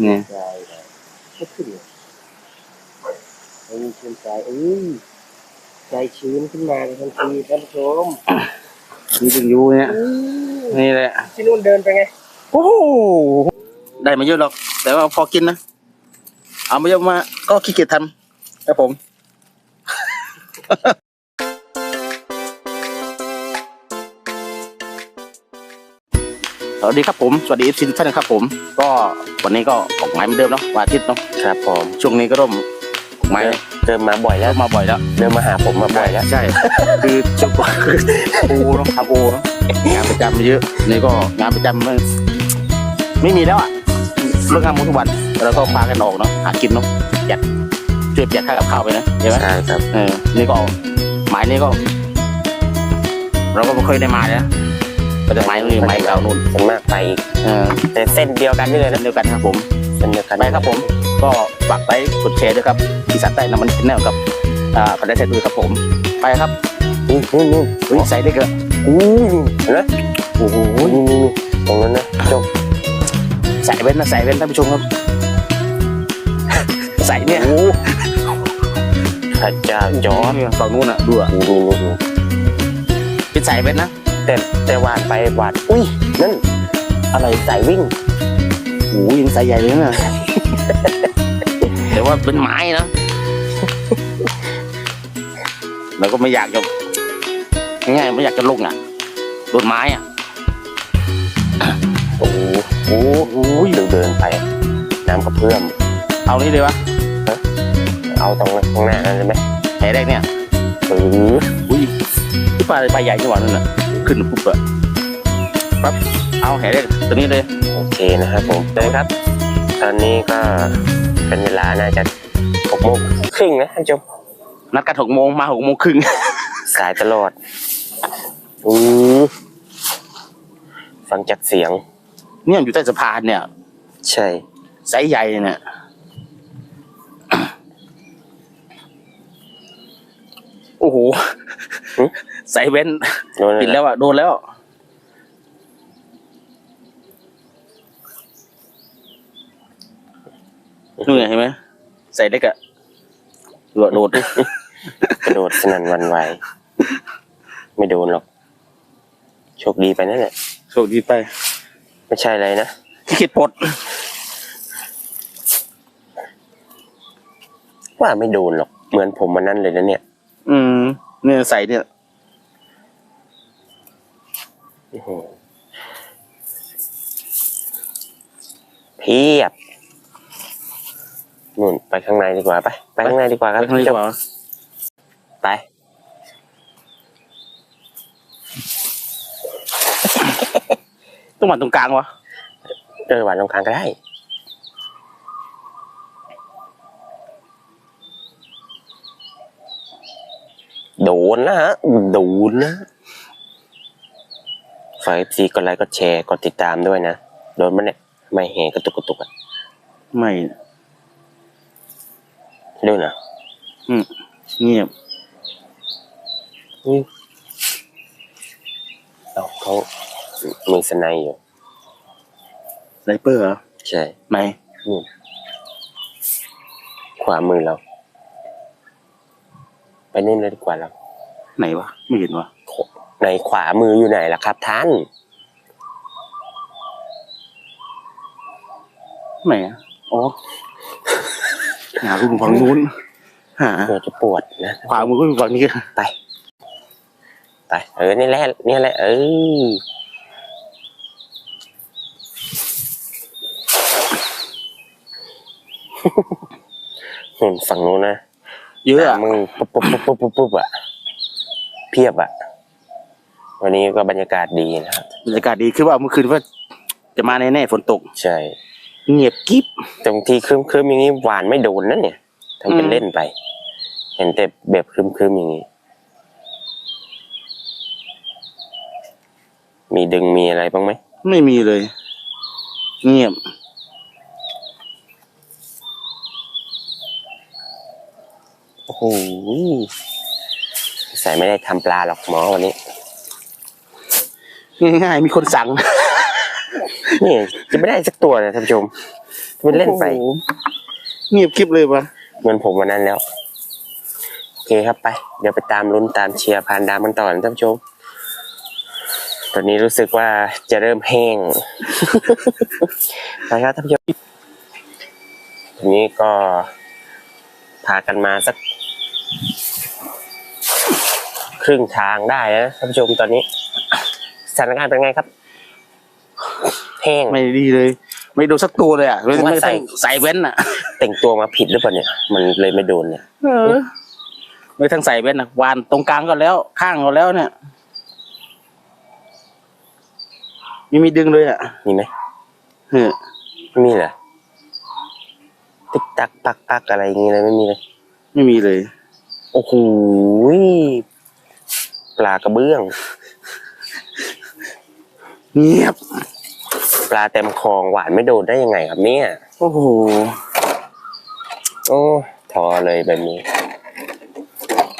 เนี่ยใจนะไม่ขึ้นเลยมันชื่นใจเอ้ยใจชื้นขึ้นมาเลยทันทีท่านผู้ชมนี่ถึงยูเนี่ยนี่แหละที่นู่นเดินไปไงโอ้โหได้มาเยอะหรอก แต่ว่าพอกินนะเอามาเยอะมาก็ขี้เกียจทำครับผม สวัสดีครับผม สวัสดีเอฟซีทุกท่านนะครับผม ก็วันนี้ก็ออกหมายเหมือนเดิมเนาะวันอาทิตย์เนาะครับผมช่วงนี้ก็เริ่มออกหมายเดินมาบ่อยแล้แล้ววมาบ่อยแล้วเดินมาหาผมมาบ่อยแล้ว ใช่ คือช่วงคือโอเนาะทำโอเนาะงานประจำเยอะนี่ก็งานประจำไม่ไม่มีแล้วอะเลิกงานหมดทุกวันแล้วก็พากันออกเนาะหากินเนาะประหยัดช่วยประหยัดค่ากับข้าวไปนะใช่ไหม ใช่ครับ เออนี่ก็หมายนี้ก็ เราก็ไม่เคยได้มาเลยนะ ก็จะหมายนู่นหมายเก่านู่นส่วนมากไปอีกเออแต่เส้นเดียวกันนี่เลยเช่นะนเดียวกันครับผมเส้นเดียวกันไปครับผม ก็ฝากไลค์กดแชร์ด้วยครับที่สัตว์ใต้น้ำมันแนลกับอ่าพันธุ์เศษด้วยครับผม ไปครับนี่นี่นี่เฮ้ยใส่ได้เกอะอู้เห็นไหมโอ้โหนี่นี่ตรงนั้นนะจบใส่เว้นนะใส่เว้นท่านผู้ชมครับ ใส่เนี่ยโอ้พระเจ้าจอดฝั่งนู้นอะดูอะนี่นี่นี่นี่เป็นใส่เว้นนะ แต่แต่วาดไปวาด อุ้ยนั่นอะไรสายวิ่งโอ้ยยังใส่ใหญ่เลยนะ แต่ว่าเป็นไม้นะเราก็ไม่อยากจะง่ายๆไม่อยากจะลงอะโดนไม้อะโอ้โหโอ้โหเดินเดินไป น้ำกระเพื่อมเอานี้เลยวะเอาตรงข้างหน้านั่นเลยไหมแผลแรกเนี่ยเอออุ้ยที่ปลาปลาใหญ่จังหวะนั่นแหละ ขึ้นปุ๊บอะปั๊บเอาแผลแรกตัวนี้เลย โอเคนะครับผมเลยครับ ตอนนี้ก็เป็นเวลาน่าจะหกโมงครึ่งนะท่านผู้ชมนัดกันหกโมงมาหกโมงครึ่งสายตลอดอือฟังจากเสียง เนี่ยอยู่ใต้สะพานเนี่ย ใช่ไซส์ใหญ่เนี่ยโอ้โห ใส่เว้นโน่นปิดแล้วอะโดนแล้ว นู่นไงเห็นไหมใส่เล็กอะโหลดโหลดกระโดดสนั่นหวันไหวไม่โดนหรอก โชคดีไปนั่นแหละโชคดีไป ไม่ใช่อะไรนะที่คิดปลดว่าไม่โดนหรอก เหมือนผมมันนั่นเลยนะเนี่ย อืม เนี่ยใส่เนี่ย อื้อหือเพียบนู่นไปข้างในดีกว่าไป ไปข้างในดีกว่าครับไปข้างในดีกว่าไปต้องหมันตรงกลางวะเออหวานตรงกลางก็ได้โดนนะฮะโดนนะ ฝากซีกดไลค์กดแชร์กดติดตามด้วยนะโดนมันเนี่ยไม่เห็นกระตุกกระตุกอะไม่ดูนะเงียบเอาเขามีสไนด์อยู่ไนเปอร์เหรอใช่ไหนขวามือเรา ไปนู่นเลยดีกว่าเราไหนวะ ไม่เห็นวะ ในขวามืออยู่ไหนล่ะครับท่าน ไหนอะอ๋อหาคุณฝั่งนู้นหาเดี๋ยวจะปวดนะขวามือก็อยู่ฝั่งนี้ไป ไป เออนี่แหละนี่แหละ เออหุ่นฝั่งนู้นนะเยอะอะมึงปุ๊บปุ๊บปุ๊บปุ๊บปุ๊บปุ๊บอะเพียบอะ วันนี้ก็บรรยากาศดีนะครับบรรยากาศดีคือว่าเมื่อคืนว่าจะมาแน่ๆฝนตก ใช่เงียบกิ๊บแต่บางทีครึ้มครึมๆอย่างนี้หวานไม่โดนนั่นเนี่ยทำเป็นอืมเล่นไป เห็นแต่แบบครึ้มครึมๆอย่างนี้ มีดึงมีอะไรบ้างไหมไม่มีเลย เงียบ โอ้โหใส่ไม่ได้ทำปลาหรอกหมอวันนี้ ง่ายๆมีคนสั่งนี่จะไม่ได้สักตัวนะท่านผู้ชมจะเป็นเล่นไปโอ้โหเงียบคลิปเลยปะเหมือนผมวันนั้นแล้วโอเคครับไป เดี๋ยวไปตามลุ้นตามเชียร์พานดามกันต่อนะท่านผู้ชม ตอนนี้รู้สึกว่าจะเริ่มแห้งไปครับท่านผู้ชมทีนี้ก็พากันมาสัก ครึ่งทางได้นะท่านผู้ชมตอนนี้ สถานการณ์เป็นไงครับแห้งไม่ดีเลย ไม่โดนสักตัวเลยอะไม่ว่าไม่ใส่ใส่ใส่เว้นอะ แต่งตัวมาผิดหรือเปล่าเนี่ย มันเลยไม่โดนเนี่ยเออไม่ทั้งใส่เว้นอะวานตรงกลางก็แล้ว ข้างก็แล้วเนี่ยไม่มีดึงเลยอะมีไหมเฮ้ยไม่มีเหรอติ๊กตักปักปักอะไรอย่างงี้เลยไม่มีเลย ไม่มีเลย โอ้โหปลากระเบื้อง เงียบ ปลาเต็มคลองหวานไม่โดนได้ยังไงครับเนี่ย โอ้โห โอ้ทอเลยแบบนี้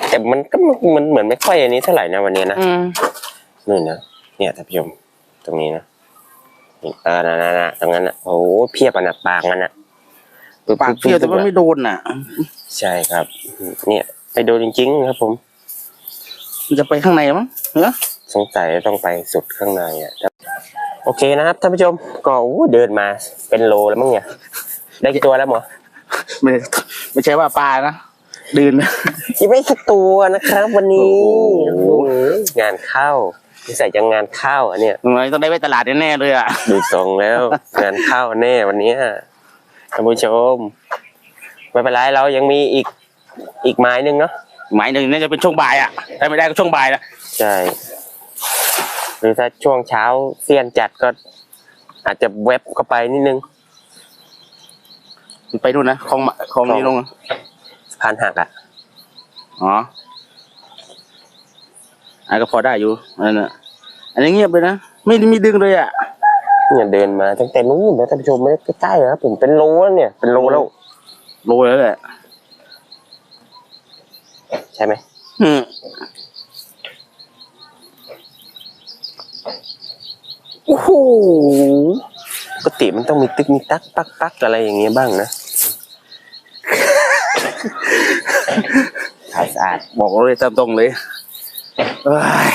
แต่มันก็มันเหมือนไม่ค่อยอันนี้เท่าไหร่นะวันนี้นะอืมนู่นนะเนี่ยท่านผู้ชมตรงนี้นะนี่เออนะนะนะตรงนั้นนะโอ้โหเพียบอะนะปากมันอะปากเปรี้ยวแต่ว่าไม่โดนอะ ใช่ครับ เนี่ย ไปโดนจริงๆครับผม มันจะไปข้างในมั้งเหรอ สงสัยต้องไปสุดข้างในอะครับ โอเคนะครับท่านผู้ชมก็อู้เดินมาเป็นโลแล้วมั้งเนี่ยได้กี่ตัวแล้วหมอไม่ไม่ใช่ว่าปลานะดืนนะยังไม่สักตัวนะครับ วันนี้โอ้โหโอ้โหงานเข้านิสัยจะงานเข้าอะเนี่ยตรงไหนต้องได้ไปตลาดแน่ๆเลยอะดูทรงแล้ว งานเข้าแน่วันเนี้ยท่านผู้ชมไม่เป็นไรเรายังมีอีกอีกไม้หนึ่งเนาะหมายหนึ่งน่าจะเป็นช่วงบ่ายอะถ้าไม่ได้ก็ช่วงบ่ายนะใช่ หรือถ้าช่วงเช้าเซียนจัดก็อาจจะเว็บเข้าไปนิดนึงไปนู่นนะคลองมาคลองนี้ลงอะสะพานหักอะ อ๋ออันก็พอได้อยู่อันนั้นน่ะอันนี้เงียบเลยนะ ไม่ได้มีดึงเลยอะเนี่ยเดินมาตั้งแต่นู้นนะท่านผู้ชมไม่ได้ใกล้ๆนะผมเป็นโลแล้วเนี่ย เป็นโลแล้วโรยแล้วแหละ ใช่ไหมอืม โอ้โหปกติมันต้องมีตึกมีตักปักปักอะไรอย่างเงี้ยบ้างนะขาวสะอาดบอกเลยตามตรงเลยเอ้ย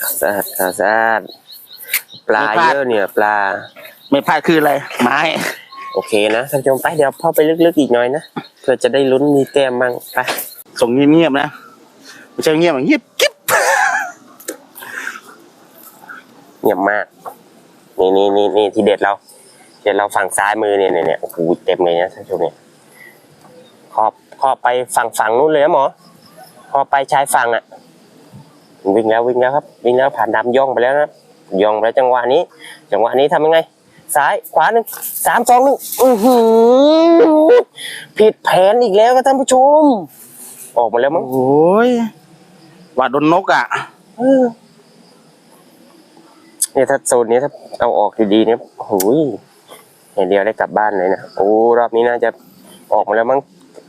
ขาวสะอาดขาวสะอาดปลาไม่พลาดเยอะเนี่ย ปลา ไม่พลาดคืออะไร ไม้ โอเคนะท่านผู้ชมไปเดี๋ยวเข้าไปลึกๆอีกหน่อยนะเพื่อจะได้ลุ้นมีแต้มบ้างไปส่งเงียบๆนะไม่ใช่เงียบอย่างเงียบกิ๊บ เงียบมาก นี่นี่นี่นี่ที่เด็ดเราเด็ดเราฝั่งซ้ายมือเนี่ยเนี่ยเนี่ยโอ้โหเต็มเลยนะท่านผู้ชมเนี่ยขอบขอบไปฝั่งฝั่งนู้นเลยนะหมอขอบไปชายฝั่งอะ วิ่งแล้ววิ่งแล้วครับ วิ่งแล้วผ่านดำย่องไปแล้วนะย่องไปแล้วจังหวะนี้ จังหวะนี้ทำยังไงซ้ายขวาหนึ่งสามสองหนึ่งอือหือผิดแผนอีกแล้วครับท่านผู้ชม ออกมาแล้วมั้งโอ้ยว่าโดนนกอะ เออเนี่ยถ้าโซนนี้ถ้าเอาออกดีๆเนี่ยโอ้โหยอย่างเดียวได้กลับบ้านเลยนะโอ้รอบนี้น่าจะออกมาแล้วมั้ง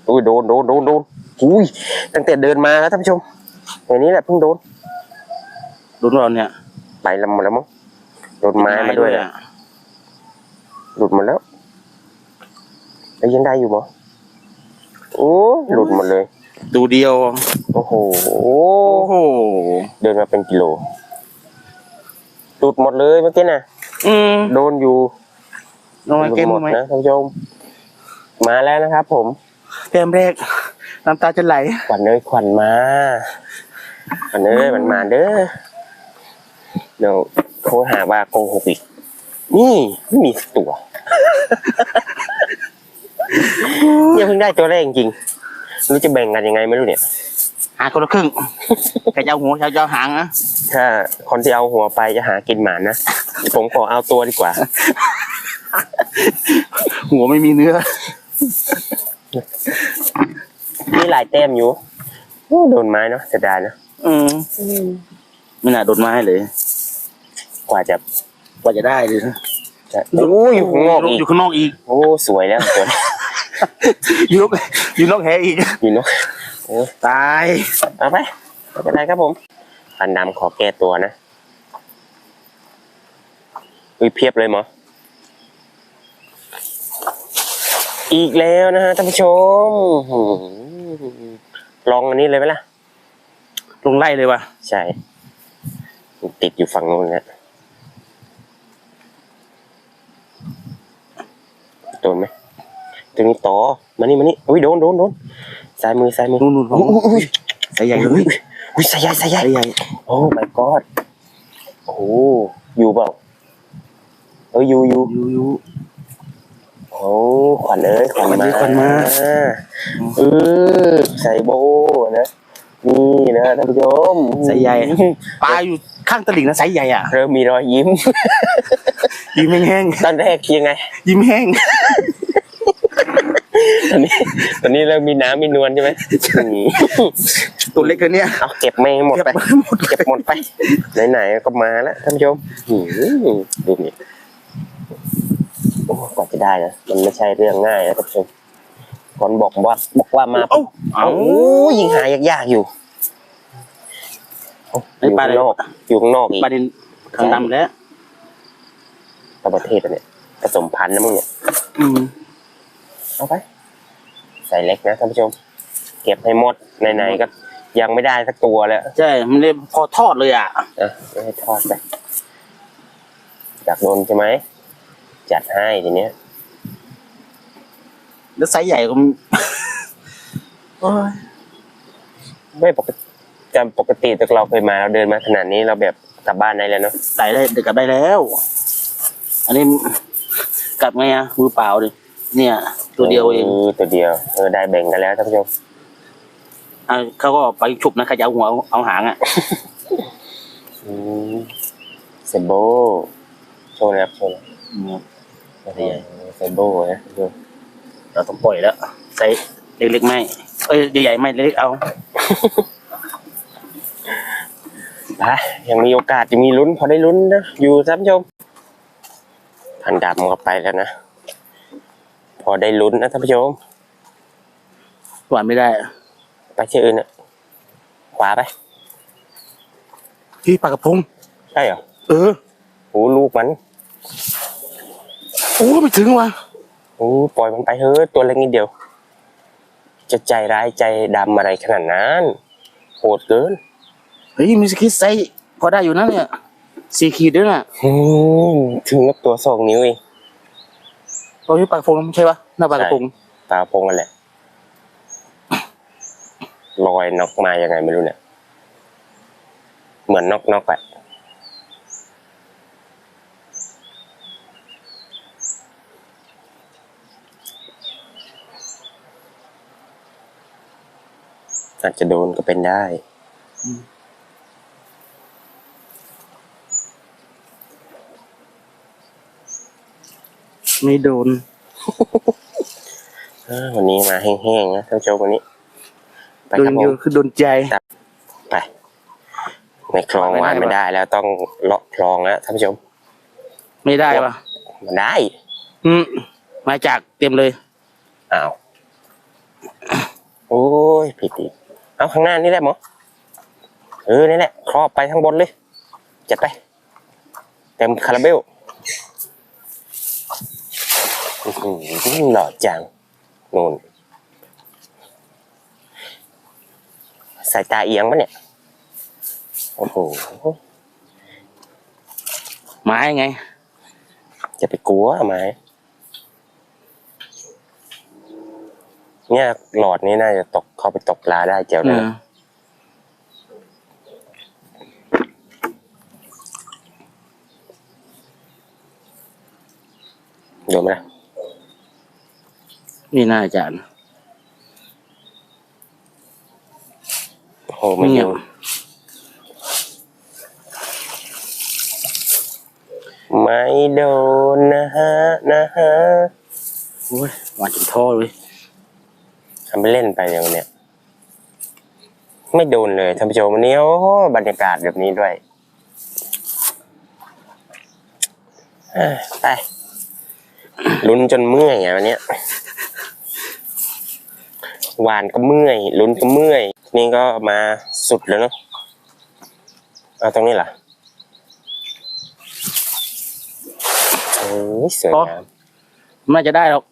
อุ้ยโดนโดนโดนโดนอุ้ยตั้งแต่เดินมาแล้วท่านผู้ชมอย่างนี้แหละเพิ่งโดนโดนเราเนี่ยไปลำหมดแล้วมั้งโดนไม้มาด้วยอะหลุดหมดแล้วแล้วยังได้อยู่มั้โอ้หลุดหมดเลย ดูเดียว โอ้โหโอ้โห เดินมาเป็นกิโล หลุดหมดเลยเมื่อกี้น่ะ อืมโดนอยู่ลองมาเกมหมดไหมนะท่านผู้ชมมาแล้วนะครับ ผมเกมแรกน้ำตาจะไหลขวัญเอ้ยขวัญมาขวัญเอ้ยมันมาเด้อเดี๋ยวโทรหาว่าโกหกอีก นี่ไม่มีสักตัว เนี่ยเพิ่งได้ตัวแรกจริงๆรู้จะแบ่งกันยังไงไม่รู้เนี่ย หาคนละครึ่งแกจะเอาหัวแกจะเอาหางนะถ้าคนที่เอาหัวไปจะหากินหมานะ ผมขอเอาตัวดีกว่า หัวไม่มีเนื้อ มีหลายแต้มอยู่โอ้โดนไม้เนาะเสียดายนะอืมไม่น่าโดนไม้เลยกว่าจะกว่าจะได้เลยนะจะโอ้ยอยู่ข้างนอกอีกอยู่ข้างนอกอีก โอ้ สวยแล้วตัวนี้อยู่นอกอยู่นอกแหอีก อยู่เนาะ โอ้ตาย เอาไปไม่เป็นไรครับผมฟันดำขอแก้ตัวนะอุ้ยเพียบเลยหมอ อีกแล้วนะฮะท่านผู้ชม ลองอันนี้เลยไหมล่ะ ลงไล่เลยวะใช่ติดอยู่ฝั่งนู้นนะโดนไหมตรงนี้ต่อมานี่มานี่อุ้ยโดนโดนโดน ซ้ายมือซ้ายมือนู่นนู่นอุ้ยอุ้ยใส่ใหญ่เลยอุ้ยสายใหญ่สายใหญ่ใส่ใหญ่โอ้ my god โอ้โหอยู่เปล่าเอออยู่อยู่ยูยูโอ้ขวัญเอ้ยขวัญขวัญมาดีขวัญมาเออใส่โบนะนี่นะท่านผู้ชมใส่ใหญ่ปลาอยู่ข้างตลิ่งนะใส่ใหญ่อะเริ่มมีรอยยิ้ม ยิ้มแห้งตอนแรกยังไงๆยิ้มแห้งต อนนี้ ตอนนี้เริ่มมีน้ำมีนวลใช่ไหมอืมตัวเล็กเลยเนี่ยเอาเก็บไม่หมดเก็บไปหมดเก็บหมดไป ไหนๆก็มาแล้วท่านผู้ชมอืมดูนี่โอ้กว่าจะได้นะมันไม่ใช่เรื่องง่ายนะท่านผู้ชมคนบอกว่าบอกว่ามาเอ้าเอ้ายิงหายากๆอยู่อไอ้ยู่ปลาข้าอะไรงนอกอยู่ข้างนอกอีกปลาดินข้างดำแล้วต่างประเทศอะเนี่ยผสมพันธุ์นะมึงเนี่ยอืมเอาไป ใส่เล็กนะท่านผู้ชม เก็บให้หมดไหนๆก็ยังไม่ได้สักตัวแล้วใช่ มันเลยพอทอดเลยอะอะไม่ให้ทอดไปอยากโดนใช่ไหมจัดให้ทีเนี้ยแล้วไซส์ใหญ่ก็มโอ้ยไม่ปกติจำปกติแต่เราเคยมาเราเดินมาขนาดนี้เราแบบกลับบ้านได้แล้วเนาะใส่ได้เด็กกลับได้แล้ว อันนี้กลับไงอะมือเปล่าดิเนี่ย ตัวเดียวเองตัวเดียวเออได้แบ่งกันแล้วท่านผู้ชมอะเขาก็ไปฉุบนะใครจะเอาหัวเอาเอาหางอะอืมเซโบโชว์นะครับโชว์นะเซโบนะท่านผู้ชมเราต้องปล่อยแล้วใส่เล็กๆไม่เอ้ยใหญ่ๆไม่เล็กๆเอาไปยังมีโอกาสจะมีลุ้นพอได้ลุ้นนะอยู่ท่านผู้ชมพันดำก็ไปแล้วนะพ อได้ลุ้นนะท่านผู้ชมหวานไม่ได้ ไปที่อื่นอะขวาไปพี่ปลากระพงใช่เหรอเออโอ้ลูกมันโอ้ไม่ถึงว่ะโอ้ปล่อยมันไปเฮ้ยตัวเล็กนิดเดียว จะใจร้ายใจดำอะไรขนาดนั้นโหดเกินเฮ้ยมีสกิทไซส์พอได้อยู่นะเนี่ยสี่ขีดด้วยน่ะอืมถึงกับตัวสองนิ้วเอง ตัวพี่ปลากระพงไม่ใช่ปะหน้าปลากระพงปลาโปงกันแหละลอยนอกมายังไงไม่รู้เนี่ย เหมือนนอกนอกๆอะอาจจะโดนก็เป็นได้ ไม่โดนอ่าวันนี้มาแห้งๆนะท่านผู้ชมวันนี้ไปโดคนรับผเยมอะคือโดนใจ ไปในคลองวานไม่ไม่ได้ได้แล้วต้องเลาะคลองแล้วท่านผู้ชมไม่ได้ปะมันได้อืมมาจากเต็มเลย อ้าวโอ้ยผิดอีกเอาข้างหน้านี่แหละหมอเออนี่แหละครอบไปข้างบนเลยจัดไปเต็มคาราเบลอื้อ หือหล่อจังนู่นสายตาเอียงปะเนี่ย โอ้โหไม้ไง จะไปกลัวทำไมเนี่ยหลอดนี้น่าจะตกเข้าไปตกปลาได้เจียวเอเลยอนะโดนไหมล่ะ นี่น่าจะนะโอ้โหไม่เงีโดยบนไม่โดนนะฮะ นะฮะโอ้ยหวานจนท่อเลยทำไปเล่นไปเดี๋ยวเนี่ย ไม่โดนเลยท่านผู้ชมวันนี้โอ้โหบรรยากาศแบบนี้ด้วยเอ้ยไปลุ้นจนเมื่อยอะวันเนี้ย หวานก็เมื่อยลุ้นก็เมื่อย นี่ก็มาสุดแล้วเนาะเอาตรงนี้เหรอโอ้ยสวยงามน่าจะได้หรอก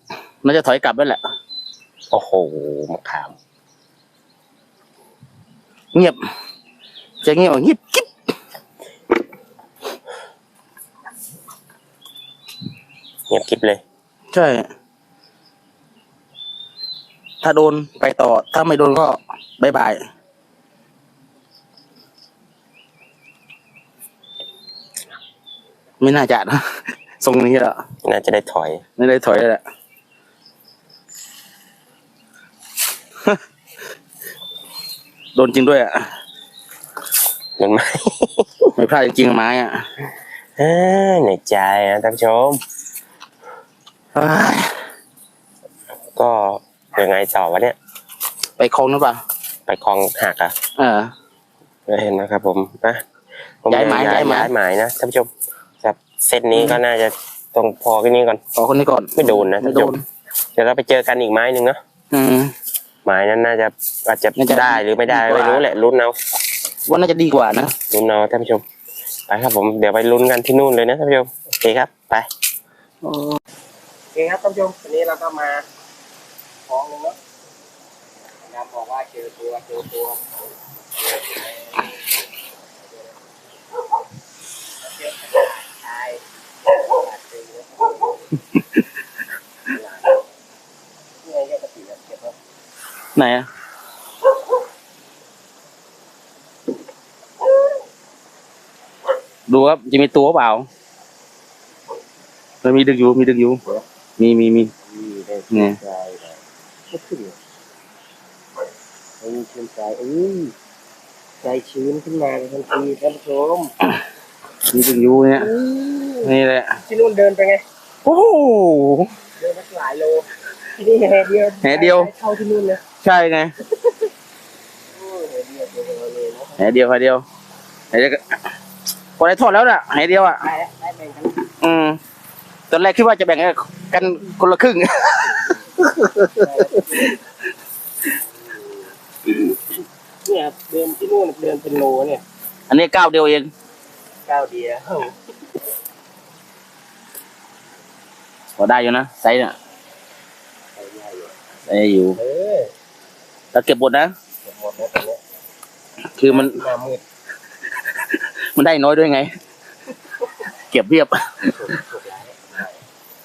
น่าจะถอยกลับด้วยแหละ โอ้โหมะขาม เงียบ จะเงียบเงียบกิ๊บเงียบกริบเลย ใช่ ถ้าโดนไปต่อ ถ้าไม่โดนก็บายบายไม่น่าจะนะทรงนี้แล้วน่าจะได้ถอย ไม่ได้ถอยแล้วแหละโดนจริงด้วยอะเห็นไหมไม่พลาดจริงๆไม้อะอ่าในใจนะท่านผู้ชมเอ้ยก็ ยังไงต่อวะเนี่ย ไปคลองหรือเปล่าไปคลองหักอะเออเห็นนะครับ ผมนะผมย้ายหมายจะย้ายหมายย้ายหมายนะท่านผู้ชมครับเซตนี้ก็น่าจะตรงพอแค่นี้ก่อนขอคนนี้ก่อนไม่โดนนะไม่โดนเดี๋ยวเราไปเจอกันอีกไม้หนึ่งเนาะอืมหมายนั้นน่าจะอาจจะน่าจะได้หรือไม่ได้ดีกว่าไม่รู้แหละลุ้นเอาว่าน่าจะดีกว่านะลุ้นเอาท่านผู้ชมไปครับผมเดี๋ยวไปลุ้นกันที่นู่นเลยนะท่านผู้ชมโอเคครับ ไปโอเคครับท่านผู้ชมวันนี้เราก็มา คลองหนึงเนาะน้ำบอกว่าเจอตัวเจอตัวเจอขนาดชายขนาดจริงเลยนี่ไงปกติอะเก็บไว้ไหนอะดูครับจะมีตัวเปล่ามันมีดึงอยู่มีดึงอยู่ มีมีมีนี่ ได้ไงใจเลยไม่ขึ้นเลยเฮ้ยชื่นใจเอ้ยใจชื้นขึ้นมาเลยทันทีท่านผู้ชมมีดึงอยู่เนี่ยอื้อนี่แหละที่นู่นเดินไปไงโอ้โหเดินมาหลายโลที่นี่แห่เดียวแห่เดียวเข้าที่นู่นเลยใช่ไงโอ้ยแห่เดียวเดียวเลยนะแหเดียวแหเดียวแหเดียวก็พอได้ทอดแล้วน่ะแหเดียวอะได้แล้วได้แบ่งกันอืมตอนแรกคิดว่าจะแบ่งกันคนละครึ่ง เนี่ยเดินที่นู่นเดินเป็นโลเนี่ยอันนี้ก้าวเดียวเองก้าวเดียวพอได้อยู่นะไซส์น่ะไปใหญ่อยู่ไซส์อยู่เออแล้วเก็บหมดนะเก็บหมดแล้วตอนเนี้ยคือมันหน้ามืดมันได้น้อยด้วยไง เก็บเรียบสุดสุดแล้ว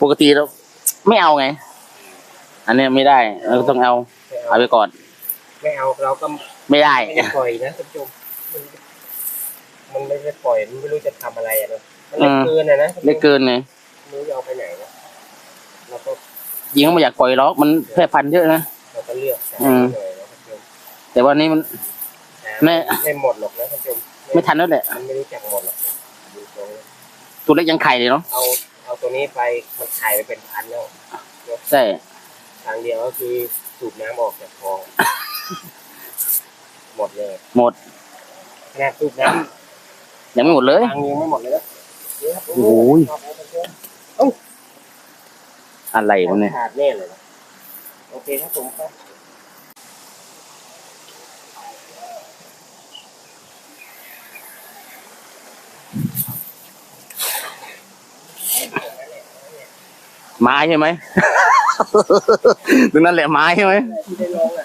ปกติเราไม่เอาไง อันเนี้ยไม่ได้เราก็ต้องเอาไม่เอาเอาไปก่อน ไม่เอาเราก็ไม่ได้ ไม่ได้ปล่อยนะท่านผู้ชมมันมันไม่ได้ปล่อยมันไม่รู้จะทำอะไรอะเนอะมันเล็กเกินอะนะเล็กเกินไงไม่รู้จะเอาไปไหนนะเราก็ยิงเขาไม่อยากปล่อยหรอกมันแพร่พันธุ์เยอะนะ เราก็เลือกหาอืม หน่อยนะท่านผู้ชมแต่วันนี้มัน หาไม่ ไม่หมดหรอกนะท่านผู้ชมไม่ทันแล้วแหละมันไม่รู้จักหมดหรอกดูตรงนี้ตัวเล็กยังไข่เลยเนาะเอาเอาตัวนี้ไปมันขายไปเป็นพันแล้ว ใช่ ทางเดียวก็คือสูบน้ำออกจากคลอง หมดเลยหมด ขนาดสูบน้ยังไม่หมดเลยำทางยังไม่หมดเลยนะนี่ครับโอ้ยครับท่านผู้ชมอะไรวะเนี่ยขาดแน่เลยนะโอเคครับผมครับไม้ใช่ไหม ตรงนั้นแหละไม้ใช่ไหมที่ได้ลองอะ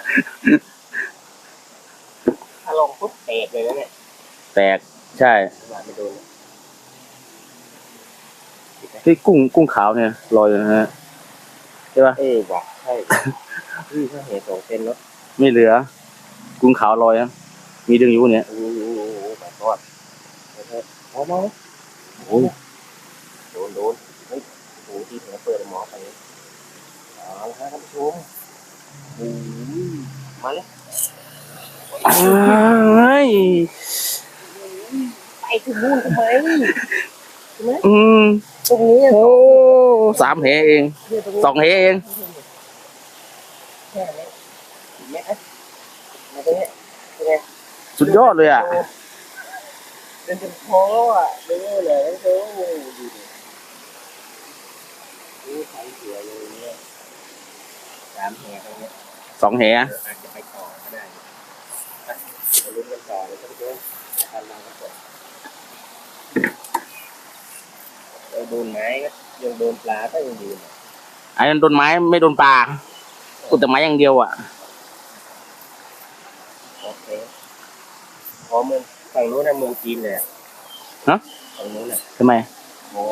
ถ้าลองปุ๊บเตะเลยนะเนี่ยแตกใช่บาดไม่โดนนะที่กุ้งกุ้งขาวเนี่ยลอยอยู่นะฮะใช่ปะเอ้ยว่ะใช่พี่ถ้าเห็นสองเซนเนาะไม่เหลือ กุ้งขาวลอยนะมีดึงอยู่เนี่ยโอ้โหโอ้โหแบบทอดเอามาโอ้ยโดนโดนเฮ้ยโอ้โหที่แผลเปิดหมอไป เอาละครับท่านผู้ชมโอ้ยมาเลยอ้ายไปถึงนู่นทำไมอืมตรงนี้โอ้สามเหเองเนี่ยตรงนี้สองเหเองแค่นี้เห็นไหมอะมาตรงนี้เป็นไงสุดยอดเลยอะเป็นเป็นคออะดูเลยดูดูดิดูใส่เสือเลยเนี่ยสามแหงตรงนี้สองเหอาจจะไปต่อก็ได้อะมาลุ้นกันต่อเลยท่านผู้ชมการลองกันก่อนเราโดนไม้ก็ยังโดนปลาก็ยังดีนะอันนั้นโดนไม้ไม่โดนปลาขุดแต่ไม้อย่างเดียวอะ โอเคอ๋อเมืองฝั่งนู้นนะเมืองจีนเลยอะฮะ ฝั่งนู้นน่ะทำไมโอ้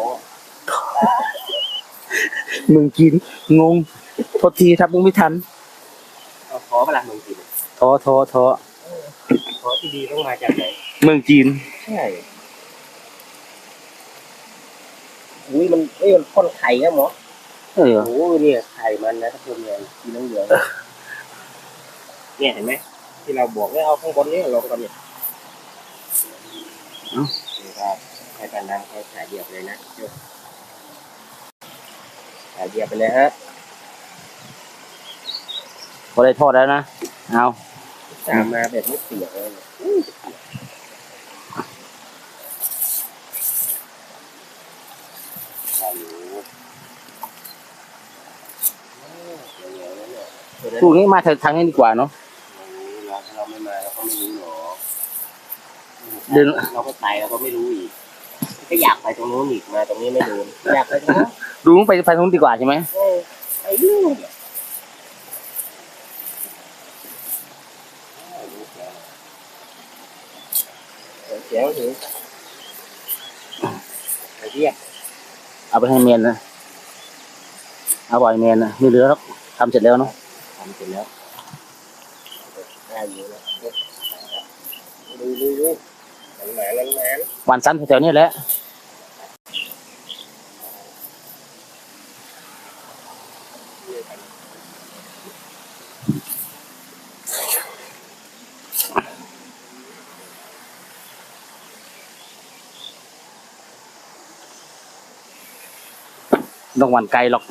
มึงกินงง โทษทีครับมึงไม่ทันเอาขอเวลาเมืองจีนท้อท้อท้อขอที่ดีต้องมาจากไหนเมืองจีน ใช่อุ้ยมันเอ้ยมันพ่นไข่นะหมอเออโอ้โหเนี่ยไข่มันนะถ้าเพิ่มเนี่ยสีเหลืองๆเนี่ยเห็นไหมที่เราบอกว่าเอาข้างบนนี่ลงกันเนี่ยนี่ครับไข่ปลาน้ำเขาขายเดียบเลยนะเดี๋ยวขายเดียบไปเลยฮะ พอได้ทอดแล้วนะ เอาตามมาแบบไม่เปียกเลยเนี่ยไข่อยู่โอ้เหนียวๆนะเนี่ยตัวนั้นพวกนี้มาทางนี้ดีกว่าเนาะไม่รู้เราถ้าเราไม่มาเราก็ไม่รู้หรอกเดินเราก็ไปเราก็ไม่รู้อีกก็อยากไปตรงนู้นอีกมาตรงนี้ไม่โดนอยากไปตรงนู้นดูไปไปทางนู้นดีกว่าใช่ไหมเออไปนู่นเสียงถึงไอ้เรียกเอาไปให้เมียนนะเอาบ่อยเมียนนะไม่เหลือแล้วทำเสร็จแล้วเนาะทำเสร็จแล้วได้อยู่แล้วดูดูดูหนังหนาหนังหนาวันสั้นแถวๆนี้แหละ ต้องหวันไกลหรอก เ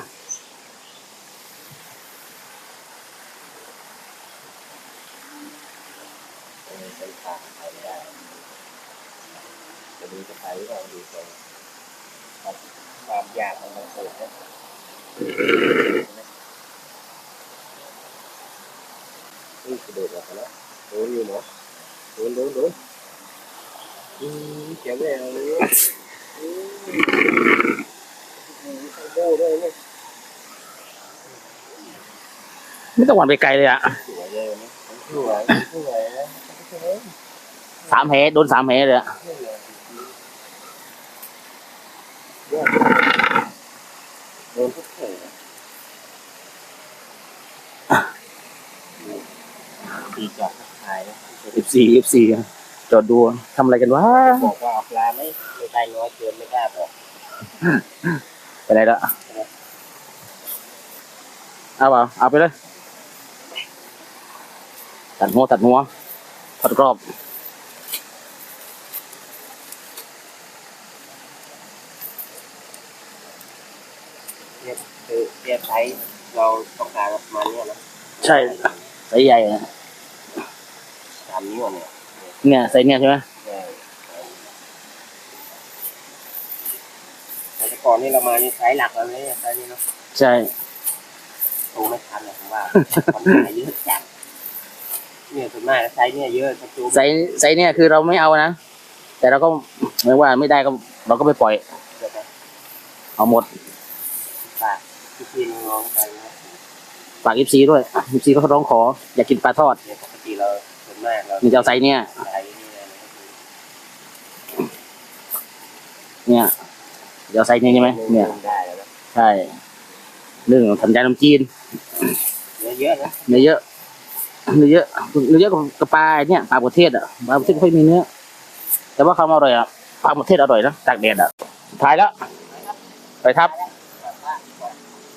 ป็นทางไปไม่ได้จะดูจะไปหรือเปล่าดูก่อนความยากมันมันเกิดนะนี่กระโดดออกมาแล้วโดนอยู่หมอโดนโดนโดนอืมเสียงแรงเลยอืมอืมไอ้โบ้ด้วยเนี่ย ไม่ต้องหวันไปไกลเลยอะสวยเลยนะสวยสวยนะสวยสามแหโดนสามแหเลยอะโดนทุกเข่ตีจอดทักทายนะสิบสี่สิบสี่จอดดูทำอะไรกันวะบอกว่าเอาปลาไม่ไม่ได้น้อยเกินไม่กล้าบอกไปไหนละเอาเปล่าเอาไปเลย ตัดหัวตัดหัวทอดกรอบคือเรียกใช้เราต้องการประมาณเนี้ยนะใช่ไซส์ใหญ่นะสามนิ้วเนี่ยเนี่ยไซส์เนี่ยใช่ไหมใช่แต่ก่อนนี่เรามานี่ใช้หลักแล้วเลยใช้นี่เนาะใช่โตไม่ทันเลยผมว่าทำงานเยอะจัง เนี่ยส่วนมากใช้เนี่ยเยอะกระจุมไซส์ไซส์เนี่ยคือเราไม่เอานะ แต่เราก็ไม่ว่าไม่ได้ก็เราก็ไปปล่อยเดี๋ยวไปเอาหมดฝากพี่ๆน้องๆไปนะฝากอิฟซีด้วยอิฟซีเขาร้องขอ อยากกินปลาทอดเนี่ยปกติเราส่วนมากเรามีเจ้าไซส์เนี่ยใช้นี่เลยนะเนี่ยเดี๋ยวไซส์เนี่ยใช่ไหมเนี่ยได้แล้วนะใช่เรื่องของสัญญาณน้ำจีนเนื้อเยอะนะเนื้อเยอะ เนื้อเยอะเนื้อเยอะกว่าปลาไอ้เนี่ยปลาประเทศอะปลาประเทศไม่ค่อยมีเนื้อ แต่ว่าเขามาอร่อยอะปลาประเทศอร่อยนะตากแดดอะสุดท้ายแล้วไปทับ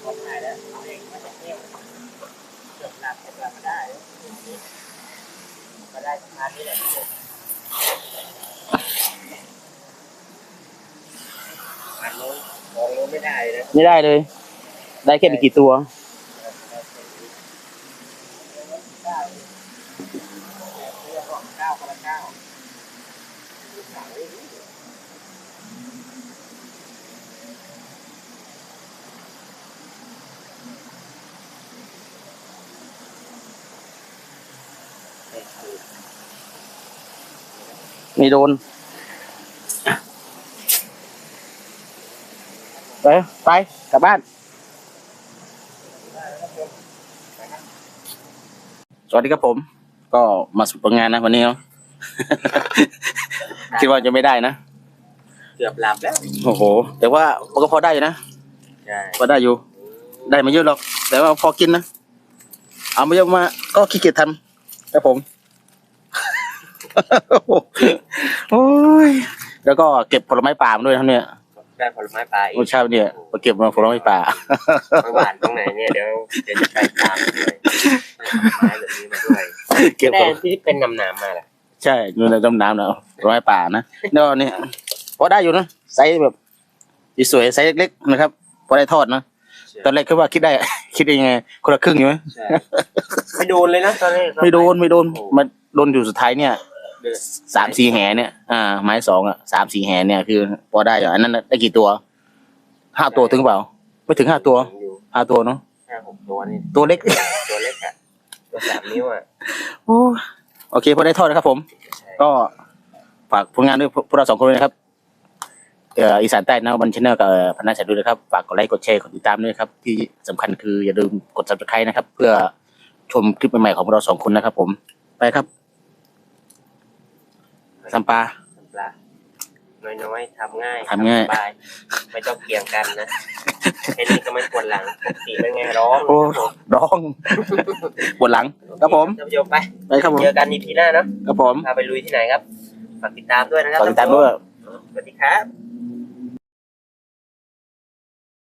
คนไทยแล้วเอาเองมาจากเที่ยวเกือบหลับได้ก็ได้ประมาณนี้แหละอันนู้นมองนู้นไม่ได้นะไม่ได้เลย ได้แค่ไม่กี่ตัว ไม่โดนไปไปกลับบ้านสวัสดีครับผม ก็มาสุดผลงานนะวันนี้เนาะคิดว่าจะไม่ได้นะ เกือบหลับแล้ว โอ้โห แต่ว่ามันก็พอได้นะใช่ได้อยู่ ได้มาเยอะหรอก แต่ว่าพอกินนะ เอาไม่เยอะมา ก็ขี้เกียจทำครับผม โอ้ยแล้วก็เก็บผลไม้ป่ามาด้วยนะครับเนี่ยได้ผลไม้ปลาอีกเมื่อเช้าเนี่ยมาเก็บมาผลไม้ป่าไม่หวานตรงไหนเนี่ยเดี๋ยวเดี๋ยวจะไปตามด้วยผลไม้แบบนี้มาด้วยเก็บได้ผลที่เป็นน้ำน้ำมาแหละใช่อยู่ในต้มน้ำเนาะผลไม้ป่านะแล้วเนี่ยพอได้อยู่นะไซส์แบบสวยๆไซส์เล็กๆนะครับพอได้ทอดนะตอนแรกคิดว่าคิดได้ คิดได้ยังไง คนละครึ่งอยู่ไหมใช่ไม่โดนเลยนะตอนแรกไม่โดนไม่โดนมาโดนอยู่สุดท้ายเนี่ย สามสี่แหเนี่ย อ่า ไม้สองอะสามสี่แหเนี่ยคือ พอได้อยู่อันนั้นน่ะได้กี่ตัวห้าตัวถึงเปล่า ไม่ถึงห้าตัวอยู่ห้าตัวเนาะห้าหกตัวนี่ตัวเล็ก ตัวเล็กอะตัวสามนิ้วอะโอ้โอเคพอได้ทอดนะครับผมใช่ก็ฝากผลงานด้วยพวกเราสองคนด้วยนะครับเอ่ออีสานใต้นะวันชแนลกับพนักงานด้วยนะครับฝากกดไลค์กดแชร์กดติดตามด้วยครับ ที่สำคัญคืออย่าลืมกด subscribe นะครับ เพื่อชมคลิปใหม่ๆของพวกเราสองคนนะครับผมไปครับ สัมปาทำปลาน้อยๆทำง่ายทำง่าย สบายไม่ต้องเกี่ยงกันนะไอ้นี่ก็ไม่ปวดหลังปกติเป็นไงร้องโอ้ร้องปวดหลังครับผมท่านผู้ชมไปไปครับผมเจอกันอีพีหน้าเนาะครับผมพาไปลุยที่ไหนครับฝากติดตามด้วยนะครับฝากติดตามด้วยสวัสดีครับ